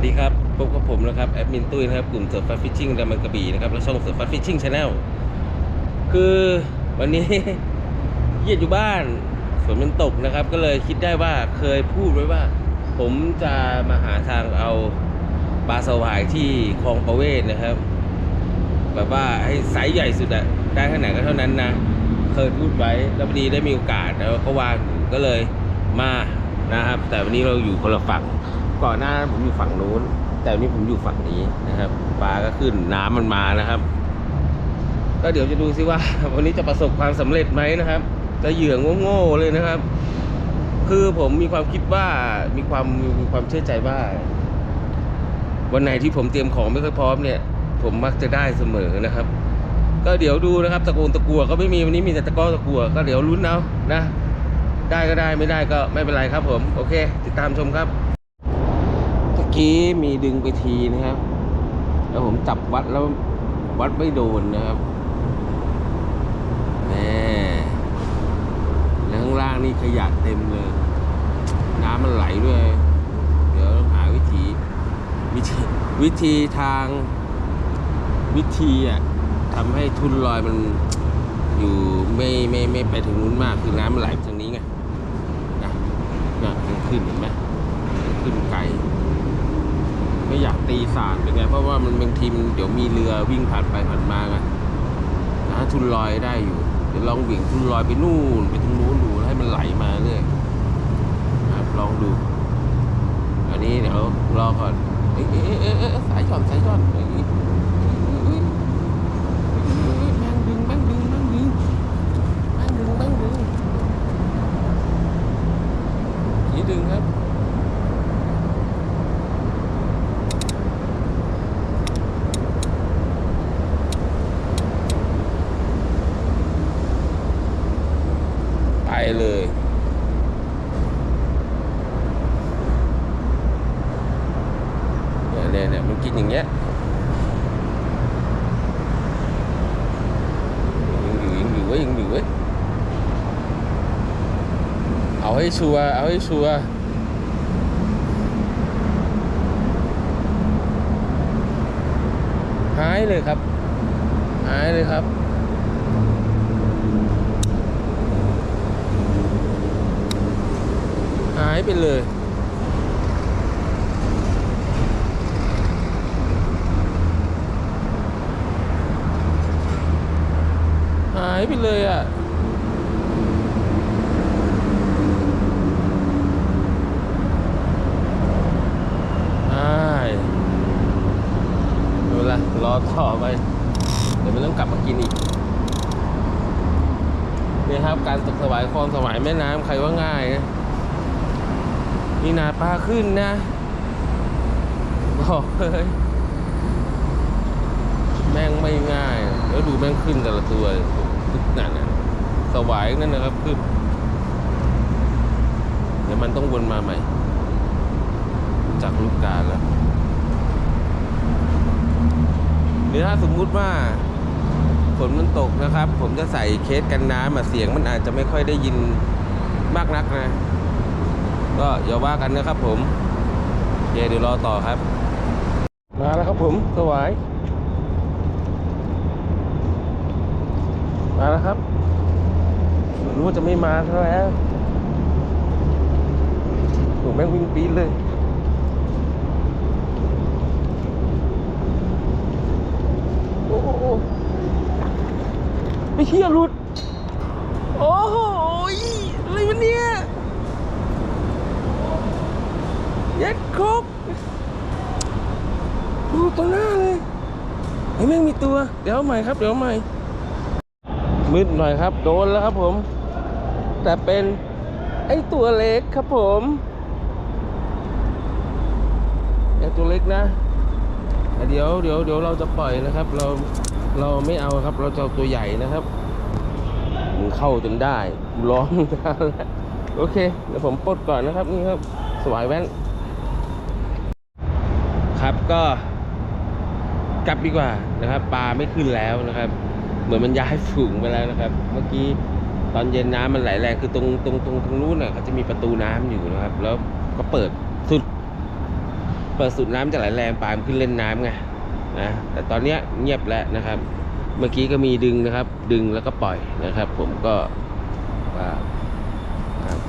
สดีครับพบกับผมนะครับแอดมินตุ้ยนะครับกลุ่มเซิร์ฟฟัสฟิชชิ่งดามันกระบี่นะครับและช่องเซิร์ฟฟัสฟิชชิ่งชาแนลคือวันนี้เยียดอยู่บ้านฝนมันตกนะครับ ก็เลยคิดได้ว่าเคยพูดไว้ว่า ผมจะมาหาทางเอาปลาสวายที่คลองประเวศนะครับ แบบว่าให้ไซส์ใหญ่สุดอะได้เท่าไหนก็เท่านั้นนะเคยพูดไว้แล้วพอดีได้มีโอกาสแล้วก็วางก็เลยมานะครับ แต่วันนี้เราอยู่คนละฝั่ง ก่อนหน้านั้นผมอยู่ฝั่งนู้น แต่วันนี้ผมอยู่ฝั่งนี้นะครับปลาก็ขึ้นน้ำมันมานะครับ ก็เดี๋ยวจะดูซิว่า วันนี้จะประสบความสำเร็จไหมนะครับจะเหยื่อโง่ๆเลยนะครับ คือผมมีความคิดว่ามีความมีความเชื่อใจว่า วันไหนที่ผมเตรียมของไม่ค่อยพร้อมเนี่ย ผมมักจะได้เสมอนะครับ ก็เดี๋ยวดูนะครับตะโกนตะกัวก็ไม่มีวันนี้มีแต่ตะก้อตะกัวก็เดี๋ยวลุ้นเอานะได้ก็ได้ไม่ได้ก็ไม่เป็นไรครับผม โอเค ติดตามชมครับ ตะกี้มีดึงไปทีนะครับ แล้วผมจับวัดแล้ววัดไม่โดนนะครับแหมแล้วข้างล่างนี่ขยะเต็มเลย น้ำมันไหลด้วย เดี๋ยวต้องหาวิธีวิธีวิธีทางวิธีอะทำให้ทุนลอยมันอยู่ไม่ไม่ไม่ไปถึงนู้นมากคือน้ำมันไหลทางนี้ไงนะนะขึ้นเห็นไหมขึ้นไกล ไม่อยากตีสาดเป็นไงเพราะว่ามันบางทีมันเดี๋ยวมีเรือวิ่งผ่านไปผ่านมาไงนะทุนลอยได้อยู่เดี๋ยวลองวิ่งทุนลอยไปนู่นไปตรงนู้นดูให้มันไหลมาเรื่อยครับลองดู อันนี้เดี๋ยวรอก่อนเอ๊ะเอ๊ะเอ๊ะสายย่อนสายย่อนเอ้ยเอ้ยเอ้ยเอ้ยแม่งดึงแม่งดึงแม่งดึงแม่งดึงแม่งดึงนี่ดึงครับ ไปเลย เนี่ยเนี่ยเนี่ยมันกิน อย่างเงี้ยยังอยู่ยังอยู่เว้ยยังอยู่เว้ยเอาให้ชัวร์เอาให้ชัวร์หายเลยครับหายเลยครับหายไปเลย หายไปเลยอะใช่ไม่เป็นไรรอต่อไป เดี๋ยวมันต้องกลับมากินอีกนี่ครับ การตกสวายคลองสวายแม่น้ำใครว่าง่ายนะนี่นาปลาขึ้นนะบอกเลยแม่งไม่ง่าย แล้วดูแม่งขึ้นแต่ละตัว นั่นนะสวายนั่นนะครับขึ้นเดี๋ยวมันต้องวนมาใหม่ จากลูกกาแล้วหรือถ้าสมมุติว่าฝนมันตกนะครับ ผมจะใส่เคสกันน้ำมาเสียงมันอาจจะไม่ค่อยได้ยินมากนักนะ ก็อย่าว่ากันนะครับผมเดี๋ยวรอต่อครับ มาแล้วครับผมสวาย มาแล้วครับรู้ว่าจะไม่มาซะแล้วโหแม่งวิ่งปีนเลยโอ้โหไม่เชี่ยหลุด โอ้โหอะไรวะเนี่ยเย็ดครบดูตรงหน้าเลยไอ้แม่งมีตัว เดี๋ยวใหม่ครับ เดี๋ยวใหม่ มืดหน่อยครับ โดนแล้วครับผม แต่เป็นไอ้ตัวเล็กครับผมไอ้ตัวเล็กนะเดี๋ยวเดี๋ยวเดี๋ยวเราจะปล่อยนะครับ เราเราไม่เอาครับ เราจะเอาตัวใหญ่นะครับมึงเข้าจนได้ร้องแล้วโอเคเดี๋ยวผมปลดก่อนนะครับนี่ครับ สวายแว่นครับก็กลับดีกว่านะครับ ปลาไม่ขึ้นแล้วนะครับ เหมือนมันย้ายฝูงไปแล้วนะครับ เมื่อกี้ตอนเย็นน้ำมันไหลแรงคือตรงตรงตรงตรงนู้นน่ะเขาจะมีประตูน้ำอยู่นะครับ แล้วก็เปิดสุด เปิดสูบน้ำจะไหลแรงปลามขึ้นเล่นน้ำไงนะแต่ตอนเนี้ยเงียบแล้วนะครับ เมื่อกี้ก็มีดึงนะครับ ดึงแล้วก็ปล่อยนะครับ ผมก็ว่าครับ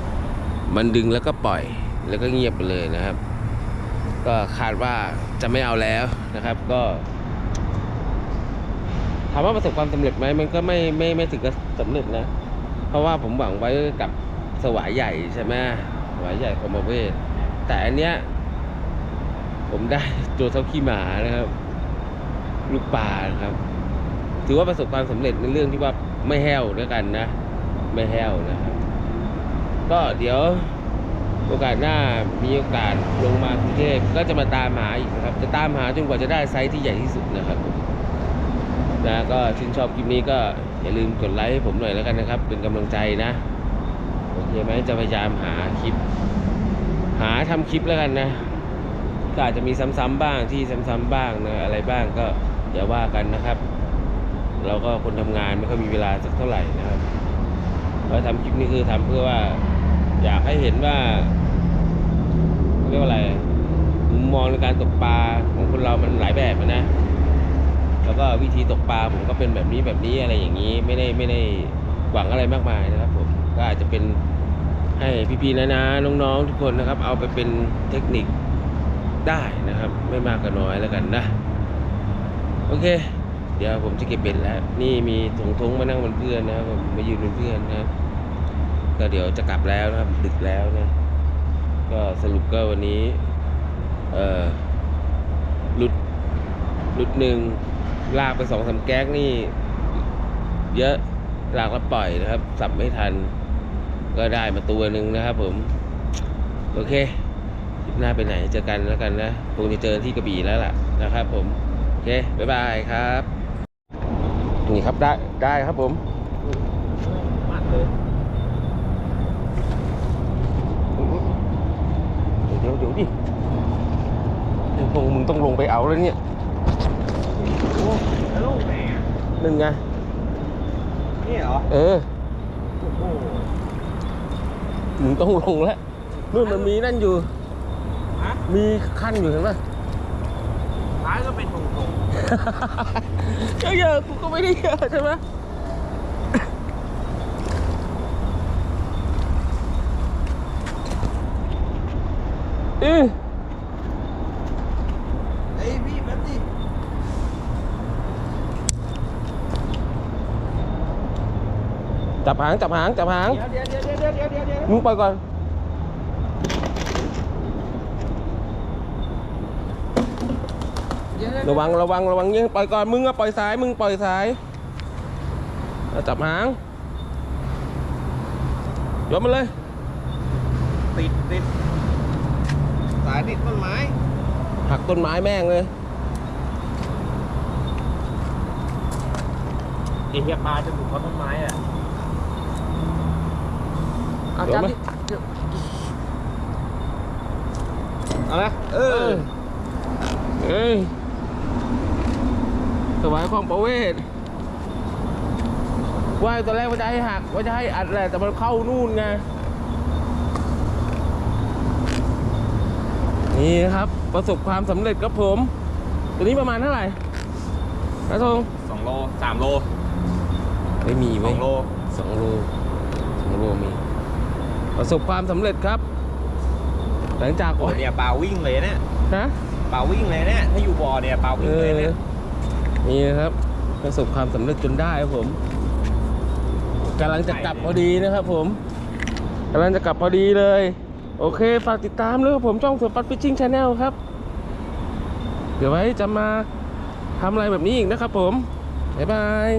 มันดึงแล้วก็ปล่อยแล้วก็เงียบไปเลยนะครับ ก็คาดว่าจะไม่เอาแล้วนะครับ ก็ ถามว่าประสบความสำเร็จไหมมันก็ไม่ไม่ไม่ถึงกับสำเร็จนะ เพราะว่าผมหวังไว้กับสวายใหญ่ใช่ไหมสวายใหญ่คอมเวทแต่อันเนี้ยผมได้ตัวเท่าขี้หมานะครับ ลูกปลานะครับ ถือว่าประสบความสำเร็จในเรื่องที่ว่าไม่แห้วด้วยกันนะ ไม่แห้วนะครับ ก็เดี๋ยวโอกาสหน้ามีโอกาสลงมากรุงเทพก็จะมาตามหาอีกนะครับ จะตามหาจนกว่าจะได้ไซส์ที่ใหญ่ที่สุดนะครับ นะก็ชื่นชอบคลิปนี้ก็อย่าลืมกดไลค์ให้ผมหน่อยแล้วกันนะครับ เป็นกำลังใจนะโอเคไหมจะพยายามหาคลิป หาทำคลิปแล้วกันนะก็อาจจะมีซ้ำๆบ้างที่ซ้ำๆบ้างนะอะไรบ้างก็อย่าว่ากันนะครับ เราก็คนทำงานไม่ค่อยมีเวลาสักเท่าไหร่นะครับเราทำคลิปนี้คือทำเพื่อว่า อยากให้เห็นว่าเรียกว่าอะไรมุมมองในการตกปลาของคนเรามันหลายแบบนะ แล้วก็วิธีตกปลาผมก็เป็นแบบนี้แบบนี้อะไรอย่างนี้ไม่ได้ไม่ได้หวังอะไรมากมายนะครับผมก็อาจจะเป็นให้พี่ๆนะนะน้องๆทุกคนนะครับ เอาไปเป็นเทคนิคได้นะครับ ไม่มากก็น้อยแล้วกันนะโอเค เดี๋ยวผมจะเก็บเบ็ดแล้ว นี่มีถงทงๆมานั่งเป็นเพื่อนนะครับผมมายืนเป็นเพื่อนนะครับก็เดี๋ยวจะกลับแล้วนะครับ ดึกแล้วนะ ก็สรุปก็วันนี้ เอ่อหลุดหลุดหนึ่ง ลากไปสองสามแก๊กนี่ เยอะลากแล้วปล่อยนะครับ สับไม่ทัน ก็ได้มาตัวหนึ่งนะครับผม โอเคคลิปหน้าไปไหนเจอกันแล้วกันนะคงจะเจอที่กระบี่แล้วล่ะนะครับ ผม โอเค บ๊ายบายครับ นี่ครับได้ได้ครับผมมัดเลยเดี๋ยวเดี๋ยวดิไอ้พงมึงต้องลงไปเอาแล้วเนี่ยโอ้ แล้วลูกไหนอะนึ่งไง นี่เหรอ เออ โอ้โหมึงต้องลงแล้วนู่นมันมีนั่นอยู่ ฮะมีขั้นอยู่เห็นไหม ท้ายก็เป็นตรงเยอะๆกูก็ไม่ได้เยอะใช่ไหมเออ ๆเฮ้ยพี่แป๊บดิ จับหางจับหางจับหาง เดี๋ยวเดี๋ยวเดี๋ยวเดี๋ยวเดี๋ยวเดี๋ยวเดี๋ยวมึงปล่อยก่อนเดี๋ยวระวังระวังระวังยิงปล่อยก่อนมึงอะปล่อยสายมึงปล่อยสายเอาจับหางยกมันเลย ติดติดสายติดต้นไม้หักต้นไม้แม่งเลยไอ้เหี้ยปลาจะถูกเขาต้นไม้อะ เอาจับดิเอาละเอเอออเอ้ยถวายความประเวทว่าตอนแรกว่าจะให้หักว่าจะให้อัดแหละแต่มันเข้านู่นไงนี่นะครับ ประสบความสำเร็จครับผม ตัวนี้ประมาณเท่าไหร่นะทงสองโลสามโล ไม่มีสเว้อยงโลสองโลสองโลมี ประสบความสำเร็จครับ หลังจากโอ้โอ้ยเนี่ยปลาวิ่งเลยเนี่ยนะปลาวิ่งเลยเนี่ยถ้าอยู่บ่อเนี่ยปลาเอวิ่งเลยอเนี่ยนี่นะครับ ประสบความสำเร็จจนได้ครับผมกำลังจะกลับพอดีนะครับผมกำลังจะกลับพอดีเลย โอเค ฝากติดตามเลยครับผมช่องเสือปัดฟิชชิ่งชาแนลครับ เดี๋ยวไว้จะมาทำอะไรแบบนี้อีกนะครับผม บ๊ายบาย